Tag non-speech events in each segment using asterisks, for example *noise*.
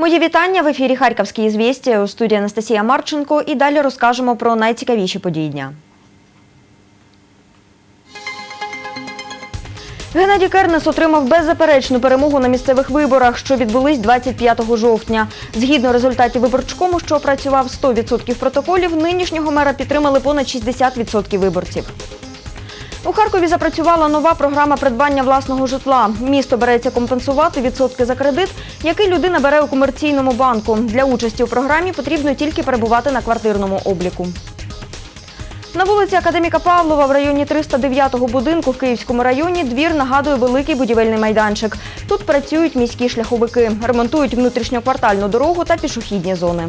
Мої вітання в ефірі Харківські ізвісті у студії Анастасія Марченко. І далі розкажемо про найцікавіші події дня. Геннадій Кернес отримав беззаперечну перемогу на місцевих виборах, що відбулись 25 жовтня. Згідно результатів виборчкому, що опрацював 100% протоколів, нинішнього мера підтримали понад 60% виборців. У Харкові запрацювала нова програма придбання власного житла. Місто береться компенсувати відсотки за кредит, який людина бере у комерційному банку. Для участі у програмі потрібно тільки перебувати на квартирному обліку. На вулиці Академіка Павлова в районі 309-го будинку в Київському районі двір нагадує великий будівельний майданчик. Тут працюють міські шляховики, ремонтують внутрішньоквартальну дорогу та пішохідні зони.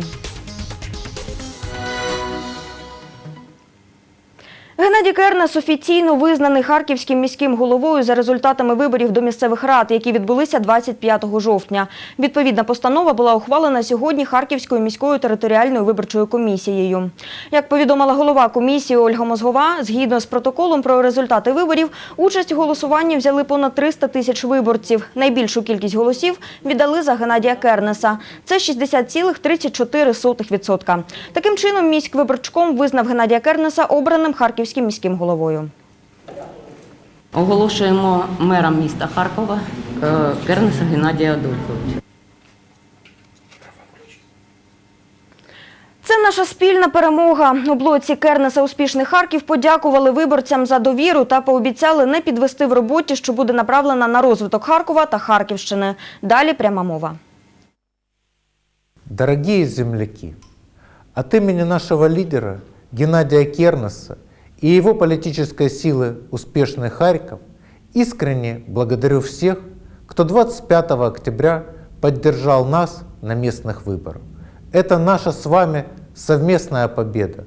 Геннадій Кернес офіційно визнаний харківським міським головою за результатами виборів до місцевих рад, які відбулися 25 жовтня. Відповідна постанова була ухвалена сьогодні Харківською міською територіальною виборчою комісією. Як повідомила голова комісії Ольга Мозгова, згідно з протоколом про результати виборів, участь у голосуванні взяли понад 300 тисяч виборців. Найбільшу кількість голосів віддали за Геннадія Кернеса. Це 60,34%. Таким чином, міськвиборчком визнав Геннадія Кернеса обраним харківським міським головою. Оголошуємо мером міста Харкова е, Кернеса Геннадія Адольфовича. Це наша спільна перемога. У блоці Кернеса Успішний Харків подякували виборцям за довіру та пообіцяли не підвести в роботі, що буде направлена на розвиток Харкова та Харківщини. Далі пряма мова. Дорогие земляки, от имени нашего лидера Геннадия Кернеса и его политической силы «Успешный Харьков» искренне благодарю всех, кто 25 октября поддержал нас на местных выборах. Это наша с вами совместная победа.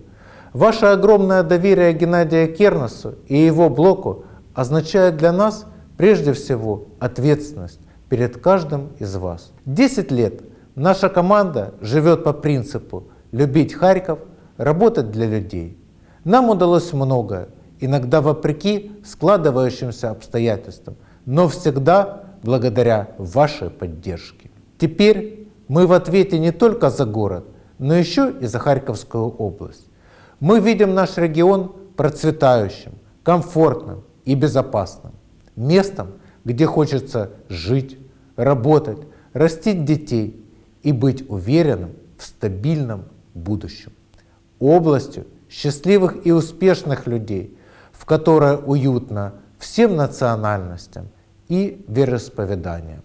Ваше огромное доверие Геннадия Кернесу и его блоку означает для нас прежде всего ответственность перед каждым из вас. 10 лет наша команда живет по принципу «любить Харьков, работать для людей». Нам удалось многое, иногда вопреки складывающимся обстоятельствам, но всегда благодаря вашей поддержке. Теперь мы в ответе не только за город, но еще и за Харьковскую область. Мы видим наш регион процветающим, комфортным и безопасным. Местом, где хочется жить, работать, растить детей и быть уверенным в стабильном будущем. Областью счастливых и успешных людей, в которой уютно всем национальностям и вероисповеданиям.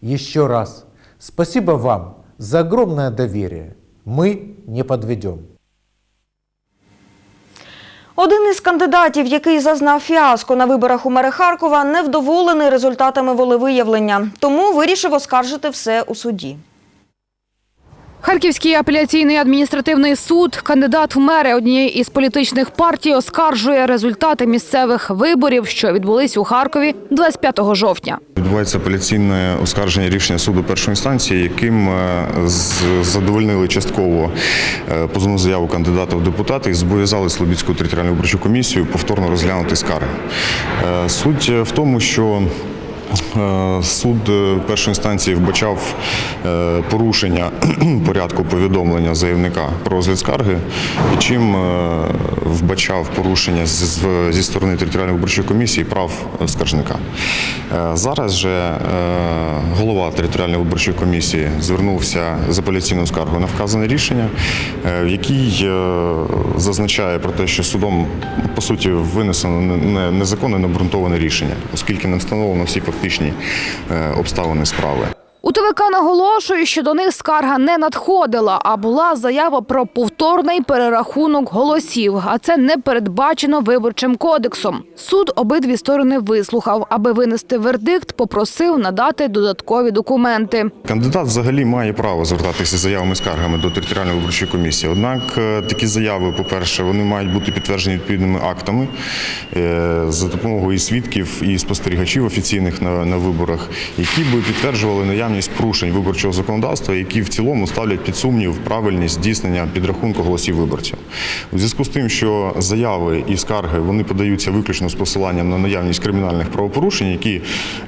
Еще раз спасибо вам за огромное доверие. Мы не подведем. Один із кандидатів, який зазнав фіаско на виборах у мери Харкова, невдоволений результатами волевиявлення, тому вирішив оскаржити все у суді. Харківський апеляційний адміністративний суд, кандидат в мери однієї із політичних партій, оскаржує результати місцевих виборів, що відбулись у Харкові 25 жовтня. Відбувається апеляційне оскарження рішення суду першої інстанції, яким е, задовольнили частково е, позовну заяву кандидата в депутати і зобов'язали Слобідську територіальну виборчу комісію повторно розглянути скарги. Е, Суть в тому, що Суд е, першої інстанції вбачав е, порушення *clears throat* порядку повідомлення заявника про розгляд скарги, і чим е, вбачав порушення зі сторони територіальної виборчої комісії прав е, скаржника. Е, Зараз же е, голова територіальної виборчої комісії звернувся з апеляційною скаргою на вказане рішення, е, в якій е, зазначає про те, що судом по суті винесено не- не- незаконне необґрунтоване рішення, оскільки не встановлено всі фактичні е, обставини справи. У ТВК наголошує, що до них скарга не надходила, а була заява про повторний перерахунок голосів. А це не передбачено виборчим кодексом. Суд обидві сторони вислухав, аби винести вердикт, попросив надати додаткові документи. Кандидат взагалі має право звертатися з заявами скаргами до територіальної виборчої комісії. Однак е, такі заяви, по-перше, вони мають бути підтверджені відповідними актами е, за допомогою і свідків і спостерігачів офіційних на, на виборах, які би підтверджували наявність наявність порушень виборчого законодавства, які в цілому ставлять під сумнів правильність здійснення підрахунку голосів виборців. У зв'язку з тим, що заяви і скарги вони подаються виключно з посиланням на наявність кримінальних правопорушень, які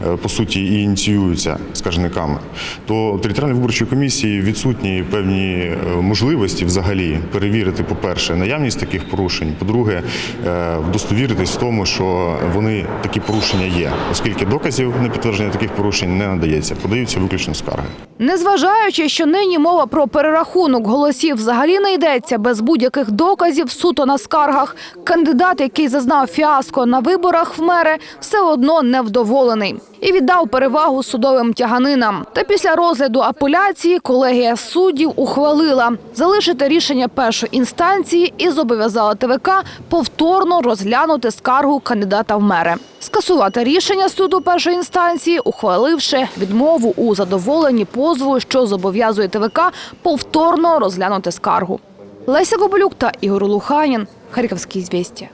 е, по суті і ініціюються скаржниками, то у територіальній виборчої комісії відсутні певні е, можливості взагалі перевірити, по-перше, наявність таких порушень, по-друге, е, вдостовіритись в тому, що вони такі порушення є, оскільки доказів на підтвердження таких порушень не надається, подаються виключно скарги. Незважаючи, що нині мова про перерахунок голосів взагалі не йдеться без будь-яких доказів суто на скаргах. Кандидат, який зазнав фіаско на виборах в мери, все одно невдоволений і віддав перевагу судовим тяганинам. Та після розгляду апеляції колегія суддів ухвалила залишити рішення першої інстанції і зобов'язала ТВК повторно розглянути скаргу кандидата в мери. Скасувати рішення суду першої інстанції, ухваливши відмову у задоволенні позову, що зобов'язує ТВК повторно розглянути скаргу. Леся Гоболюк та Ігор Луханін. Харківські звістя.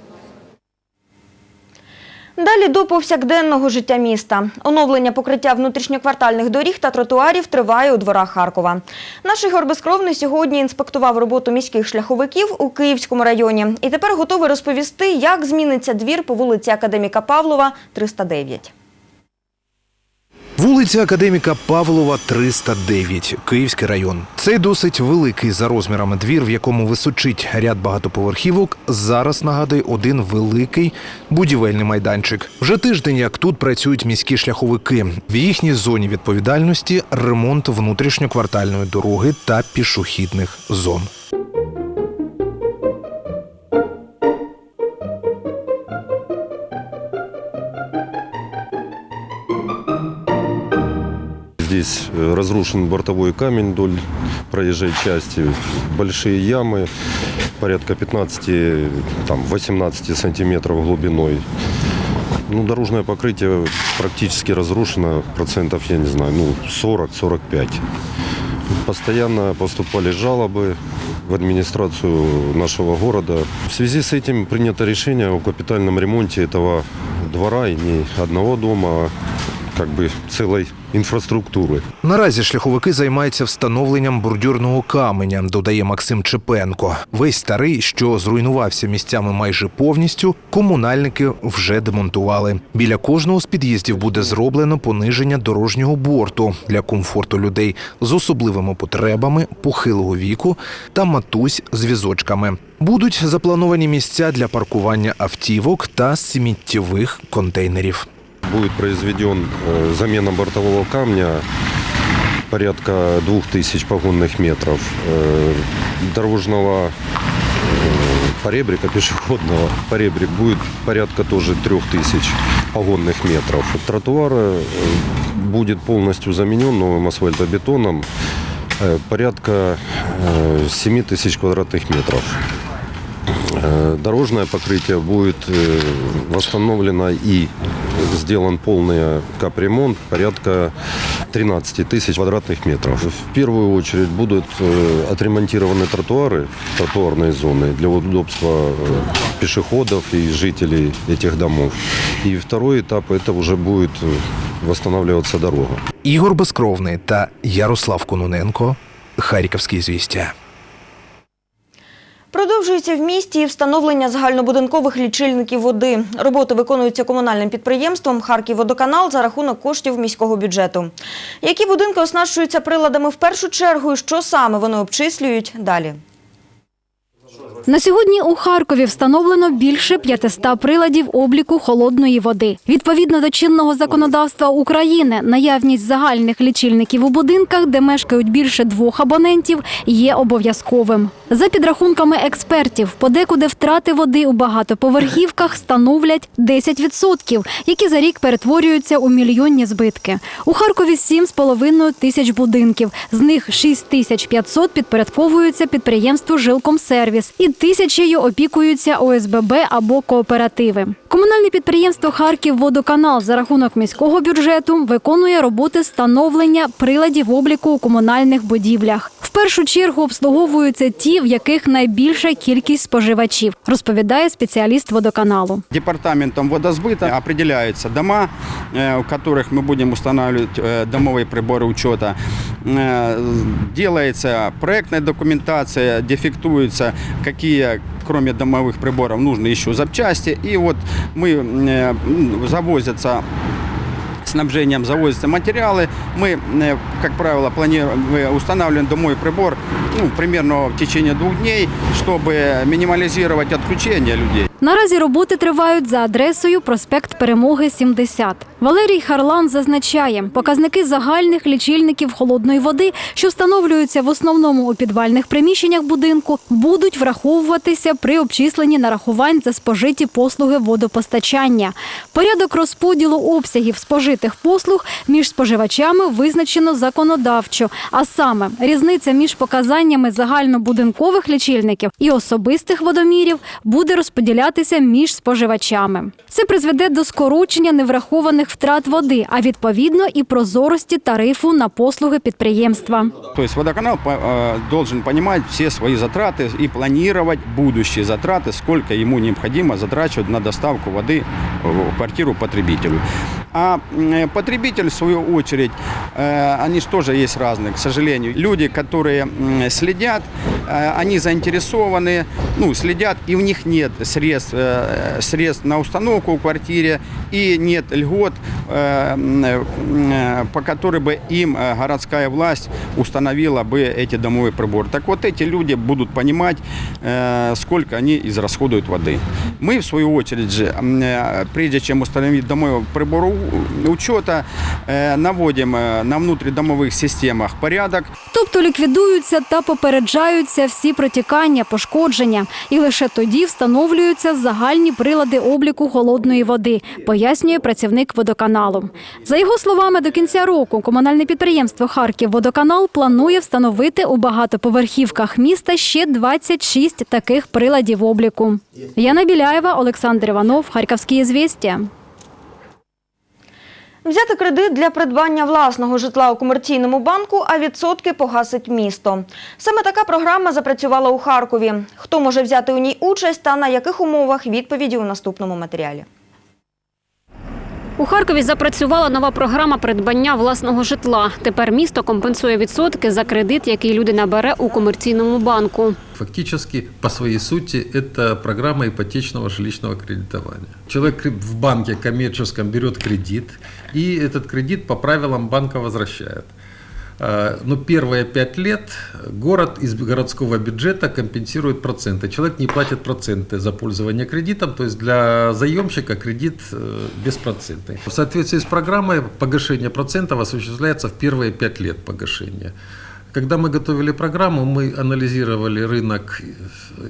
Далі до повсякденного життя міста. Оновлення покриття внутрішньоквартальних доріг та тротуарів триває у дворах Харкова. Наш Ігор Безкровний сьогодні інспектував роботу міських шляховиків у Київському районі і тепер готовий розповісти, як зміниться двір по вулиці Академіка Павлова, 309. Вулиця Академіка Павлова, 309, Київський район. Цей досить великий за розмірами двір, в якому височить ряд багатоповерхівок. Зараз нагадує один великий будівельний майданчик. Вже тиждень, як тут працюють міські шляховики. В їхній зоні відповідальності ремонт внутрішньоквартальної дороги та пішохідних зон. Здесь э, разрушен бортовой камень вдоль проезжей части, большие ямы, порядка 15, там, 18 сантиметров глубиной. Ну, дорожное покрытие практически разрушено, процентов, я не знаю, ну, 40-45. Постоянно поступали жалобы в администрацию нашего города. В связи с этим принято решение о капитальном ремонте этого двора и не одного дома, а как бы целой инфраструктуры. Наразі шляховики займаються встановленням бордюрного каменя, додає Максим Чепенко. Весь старий, що зруйнувався місцями майже повністю, комунальники вже демонтували. Біля кожного з під'їздів буде зроблено пониження дорожнього борту для комфорту людей з особливими потребами, похилого віку та матусь з візочками. Будуть заплановані місця для паркування автівок та сміттєвих контейнерів. Будет произведен э, замена бортового камня порядка 2000 погонных метров, э, дорожного э, поребрика пешеходного. Поребрик будет порядка тоже 3000 погонных метров. Тротуар будет полностью заменен новым асфальтобетоном порядка э, 7000 квадратных метров. Э, Дорожное покрытие будет э, восстановлено и сделан полный капремонт порядка 13 тысяч квадратных метров. В первую очередь будут э, отремонтированы тротуары, тротуарные зоны для удобства э, пешеходов и жителей этих домов. И второй этап это уже будет э, восстанавливаться дорога. Ігор Безкровний та Ярослав Кононенко. Харківські звістя. Продовжується в місті встановлення загальнобудинкових лічильників води. Роботи виконуються комунальним підприємством «Харківводоканал» за рахунок коштів міського бюджету. Які будинки оснащуються приладами в першу чергу і що саме вони обчислюють далі? На сьогодні у Харкові встановлено більше 500 приладів обліку холодної води. Відповідно до чинного законодавства України, наявність загальних лічильників у будинках, де мешкають більше двох абонентів, є обов'язковим. За підрахунками експертів, подекуди втрати води у багатоповерхівках становлять 10%, які за рік перетворюються у мільйонні збитки. У Харкові 7,5 тисяч будинків, з них 6500 підпорядковуються підприємству Жилкомсервіс і тисячею опікуються ОСББ або кооперативи. Комунальне підприємство Харківводоканал за рахунок міського бюджету виконує роботи встановлення приладів обліку у комунальних будівлях. В першу чергу обслуговуються ті, в яких найбільша кількість споживачів, розповідає спеціаліст водоканалу. Департаментом водосбыта определяются дома, э, у которых мы будем устанавливать э, домовые приборы учета. Э, Делается проектная документация, дефектуется, какие кроме домовых приборов нужны еще запчасти. И вот мы э, м, завозятся снабжением завозятся материалы. Мы, э, как правило, планируем, э, устанавливаем домой прибор ну, примерно в течение двух дней, чтобы минимализировать отключение людей. Наразі роботи тривають за адресою проспект Перемоги 70. Валерій Харлан зазначає, показники загальних лічильників холодної води, що встановлюються в основному у підвальних приміщеннях будинку, будуть враховуватися при обчисленні нарахувань за спожиті послуги водопостачання. Порядок розподілу обсягів спожитих послуг між споживачами визначено законодавчо, а саме різниця між показаннями загальнобудинкових лічильників і особистих водомірів буде розподілятися між споживачами. Це призведе до скорочення неврахованих втрат води, а відповідно і прозорості тарифу на послуги підприємства. То есть водоканал по- э, должен понимать все свои затраты и планировать будущие затраты, сколько ему необходимо затрачивать на доставку воды в квартиру потребителю. А м, потребитель, в свою очередь, э, они же тоже есть разные, к сожалению. Люди, которые м, следят, э, они заинтересованы, ну, следят, и у них нет средств, э, средств на установку в квартире, и нет льгот, э, м, э, по которой бы им э, городская власть установила бы эти домовые приборы. Так вот эти люди будут понимать, э, сколько они израсходуют воды. Мы, в свою очередь же, м, э, прежде чем установить домовой прибор у- учета, э, наводим э, на внутридомовых системах порядок, Тобто ліквідуються та попереджаються всі протікання, пошкодження, і лише тоді встановлюються загальні прилади обліку холодної води, пояснює працівник водоканалу. За його словами, до кінця року комунальне підприємство Харківводоканал планує встановити у багатоповерхівках міста ще 26 таких приладів обліку. Яна Біляєва, Олександр Іванов, Харківські звістя. Взяти кредит для придбання власного житла у комерційному банку, а відсотки погасить місто. Саме така програма запрацювала у Харкові. Хто може взяти у ній участь та на яких умовах відповіді у наступному матеріалі. У Харкові запрацювала нова програма придбання власного житла. Тепер місто компенсує відсотки за кредит, який людина бере у комерційному банку. Фактически, по своїй суті, це програма іпотечного жилищного кредитування. Чоловік в банке комерційному бере кредит, і этот кредит по правилам банка возвращает. Э, Но первые пять лет город из городского бюджета компенсирует проценты. Человек не платит проценты за пользование кредитом, то есть для заемщика кредит э, беспроцентный. В соответствии с программой погашение процентов осуществляется в первые пять лет погашения. Когда мы готовили программу, мы анализировали рынок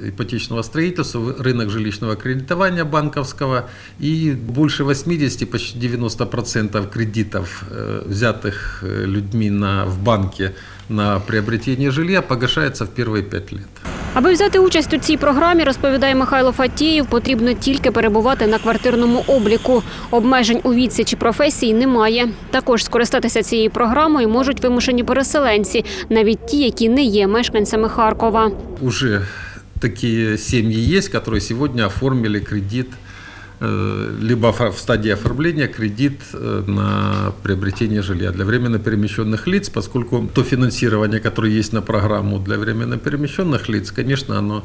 ипотечного строительства, рынок жилищного кредитования банковского, и больше 80, почти 90% кредитов, э, взятых э, людьми на, в банке на приобретение жилья, погашается в первые 5 лет. Аби взяти участь у цій програмі, розповідає Михайло Фатієв, потрібно тільки перебувати на квартирному обліку. Обмежень у віці чи професії немає. Також скористатися цією програмою можуть вимушені переселенці, навіть ті, які не є мешканцями Харкова. Уже такие семьи есть, которые сегодня оформили кредит, э, либо офо- в стадии оформления кредит э, на приобретение жилья для временно перемещенных лиц, поскольку то финансирование, которое есть на программу для временно перемещенных лиц, конечно, оно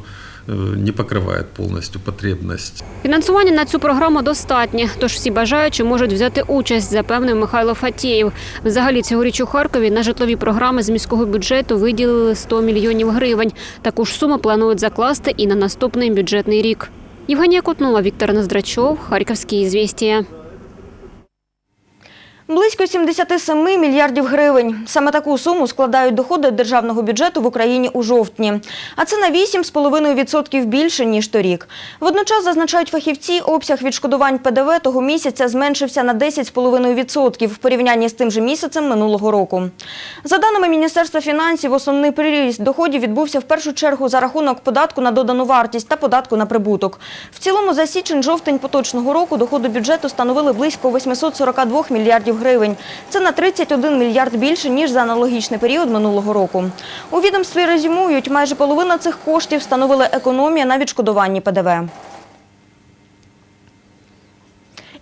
э, не покрывает полностью потребность Фінансування на цю програму достатнє, тож всі бажаючі можуть взяти участь, запевнив Михайло Фатєєв. Взагалі цьогоріч у Харкові на житлові програми з міського бюджету виділили 100 мільйонів гривень. Таку ж суму планують закласти і на наступний бюджетний рік. Євгенія Кутнова, Віктор Ноздрачов, Харківські звістія. Близько 77 мільярдів гривень. Саме таку суму складають доходи державного бюджету в Україні у жовтні. А це на 8,5% більше, ніж торік. Водночас, зазначають фахівці, обсяг відшкодувань ПДВ того місяця зменшився на 10,5% в порівнянні з тим же місяцем минулого року. За даними Міністерства фінансів, основний приріст доходів відбувся в першу чергу за рахунок податку на додану вартість та податку на прибуток. В цілому за січень-жовтень поточного року доходи бюджету становили близько 842 мільярдів мільярдів гривень. Це на 31 мільярд більше, ніж за аналогічний період минулого року. У відомстві резюмують, майже половина цих коштів становила економія на відшкодуванні ПДВ.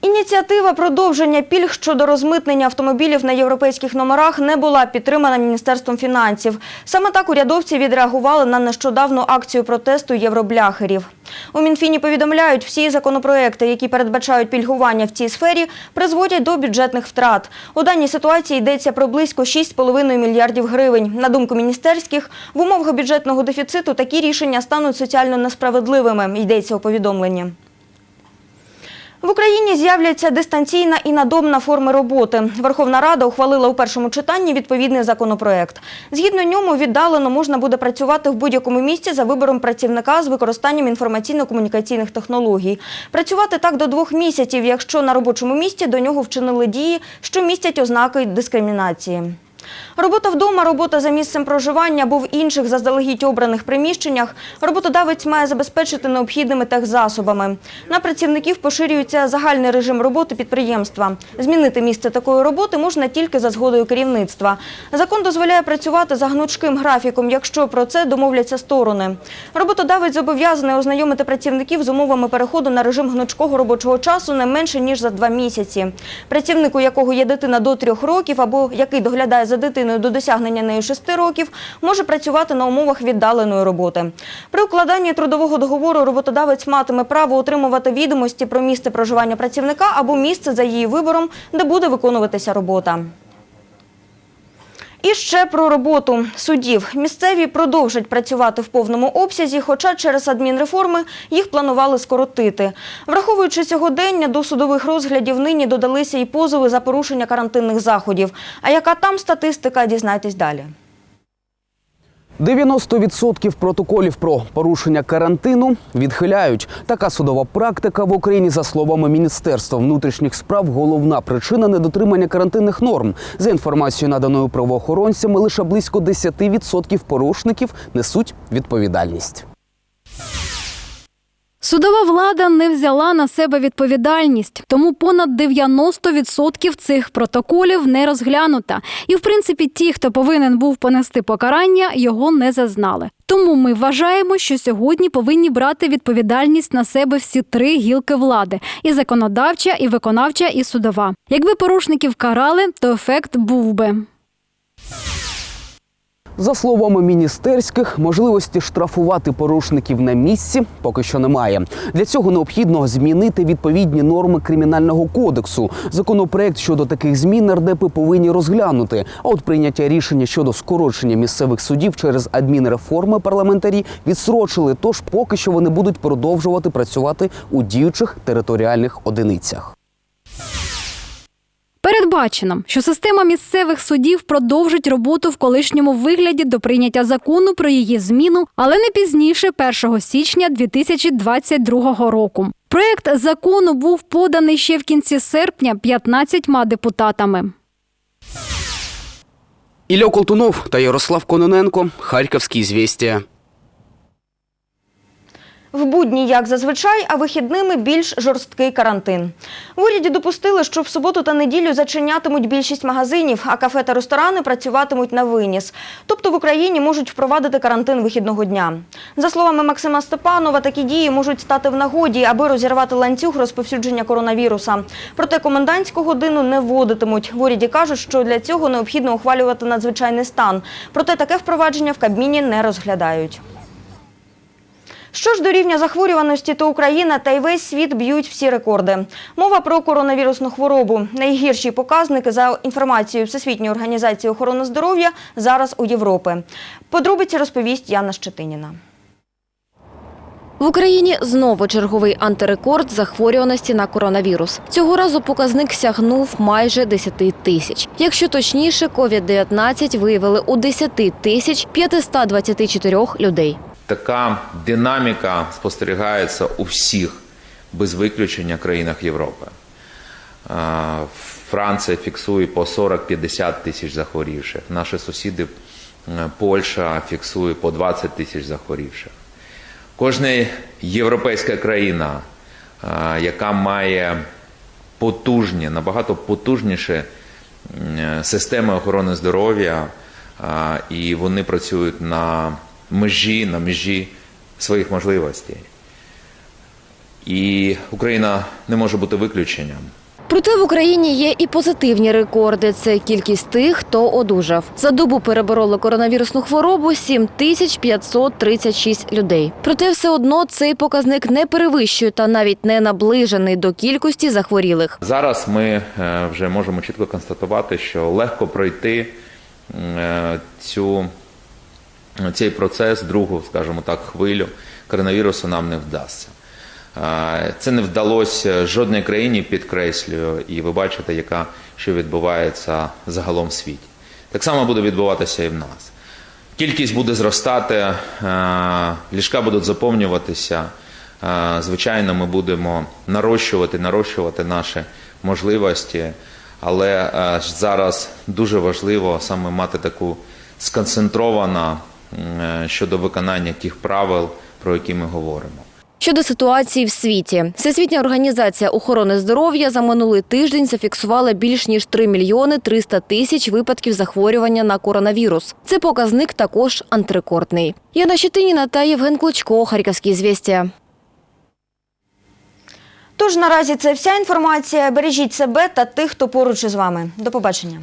Ініціатива продовження пільг щодо розмитнення автомобілів на європейських номерах не була підтримана Міністерством фінансів. Саме так урядовці відреагували на нещодавну акцію протесту євробляхерів. У Мінфіні повідомляють, всі законопроекти, які передбачають пільгування в цій сфері, призводять до бюджетних втрат. У даній ситуації йдеться про близько 6,5 мільярдів гривень. На думку міністерських, в умовах бюджетного дефіциту такі рішення стануть соціально несправедливими, йдеться у повідомленні. В Україні з'являться дистанційна і надомна форми роботи. Верховна Рада ухвалила у першому читанні відповідний законопроект. Згідно ньому, віддалено можна буде працювати в будь-якому місці за вибором працівника з використанням інформаційно-комунікаційних технологій. Працювати так до двох місяців, якщо на робочому місці до нього вчинили дії, що містять ознаки дискримінації. Робота вдома, робота за місцем проживання або в інших заздалегідь обраних приміщеннях роботодавець має забезпечити необхідними техзасобами. На працівників поширюється загальний режим роботи підприємства. Змінити місце такої роботи можна тільки за згодою керівництва. Закон дозволяє працювати за гнучким графіком, якщо про це домовляться сторони. Роботодавець зобов'язаний ознайомити працівників з умовами переходу на режим гнучкого робочого часу не менше ніж за два місяці. Працівник, у якого є дитина до трьох років або який доглядає за дитиною до досягнення нею шести років, може працювати на умовах віддаленої роботи. При укладанні трудового договору роботодавець матиме право отримувати відомості про місце проживання працівника або місце за її вибором, де буде виконуватися робота. І ще про роботу судів. Місцеві продовжать працювати в повному обсязі, хоча через адмінреформи їх планували скоротити. Враховуючи сьогодення, до судових розглядів нині додалися і позови за порушення карантинних заходів. А яка там статистика, дізнайтесь далі. 90% протоколів про порушення карантину відхиляють. Така судова практика в Україні, за словами Міністерства внутрішніх справ, головна причина недотримання карантинних норм. За інформацією, наданою правоохоронцями, лише близько 10% порушників несуть відповідальність. Судова влада не взяла на себе відповідальність, тому понад 90% цих протоколів не розглянута. І, в принципі, ті, хто повинен був понести покарання, його не зазнали. Тому ми вважаємо, що сьогодні повинні брати відповідальність на себе всі три гілки влади: і законодавча, і виконавча, і судова. Якби порушників карали, то ефект був би. За словами міністерських, можливості штрафувати порушників на місці поки що немає. Для цього необхідно змінити відповідні норми кримінального кодексу. Законопроект щодо таких змін нардепи повинні розглянути. А от прийняття рішення щодо скорочення місцевих судів через адмінреформи парламентарі відсрочили. Тож поки що вони будуть продовжувати працювати у діючих територіальних одиницях. Передбачено, що система місцевих судів продовжить роботу в колишньому вигляді до прийняття закону про її зміну, але не пізніше 1 січня 2022 року. Проект закону був поданий ще в кінці серпня 15 депутатами. Ілля Колтунов та Ярослав Кононенко. Харківські звістя. В будні, як зазвичай, а вихідними більш жорсткий карантин. В уряді допустили, що в суботу та неділю зачинятимуть більшість магазинів, а кафе та ресторани працюватимуть на виніс. Тобто в Україні можуть впровадити карантин вихідного дня. За словами Максима Степанова, такі дії можуть стати в нагоді, аби розірвати ланцюг розповсюдження коронавіруса. Проте комендантську годину не вводитимуть. В уряді кажуть, що для цього необхідно ухвалювати надзвичайний стан. Проте таке впровадження в Кабміні не розглядають. Що ж до рівня захворюваності, то Україна та й весь світ б'ють всі рекорди. Мова про коронавірусну хворобу. Найгірші показники за інформацією Всесвітньої організації охорони здоров'я зараз у Європи. Подробиці розповість Яна Щетиніна. В Україні знову черговий антирекорд захворюваності на коронавірус. Цього разу показник сягнув майже 10 тисяч. Якщо точніше, COVID-19 виявили у 10 тисяч 524 людей. Така динаміка спостерігається у всіх без виключення країнах Європи. Франція фіксує по 40-50 тисяч захворівших. Наші сусіди Польща фіксує по 20 тисяч захворівших. Кожна європейська країна, яка має потужні, набагато потужніші системи охорони здоров'я, і вони працюють на межі, на межі своїх можливостей. І Україна не може бути виключенням. Проте в Україні є і позитивні рекорди. Це кількість тих, хто одужав. За добу перебороли коронавірусну хворобу 7536 людей. Проте все одно цей показник не перевищує та навіть не наближений до кількості захворілих. Зараз ми е, вже можемо чітко констатувати, що легко пройти е, цю, цей процес, другу, скажімо так, хвилю коронавірусу нам не вдасться. Це не вдалося жодній країні, підкреслюю, і ви бачите, яка що відбувається загалом в світі. Так само буде відбуватися і в нас. Кількість буде зростати, ліжка будуть заповнюватися. Звичайно, ми будемо нарощувати, нарощувати наші можливості, але зараз дуже важливо саме мати таку сконцентровану щодо виконання тих правил, про які ми говоримо. Щодо ситуації в світі, Всесвітня організація охорони здоров'я за минулий тиждень зафіксувала більш ніж 3 мільйони 300 тисяч випадків захворювання на коронавірус. Це показник також антирекордний. Яна Щетиніна та Євген Клочко, Харківські звістя. Тож наразі це вся інформація. Бережіть себе та тих, хто поруч із вами. До побачення.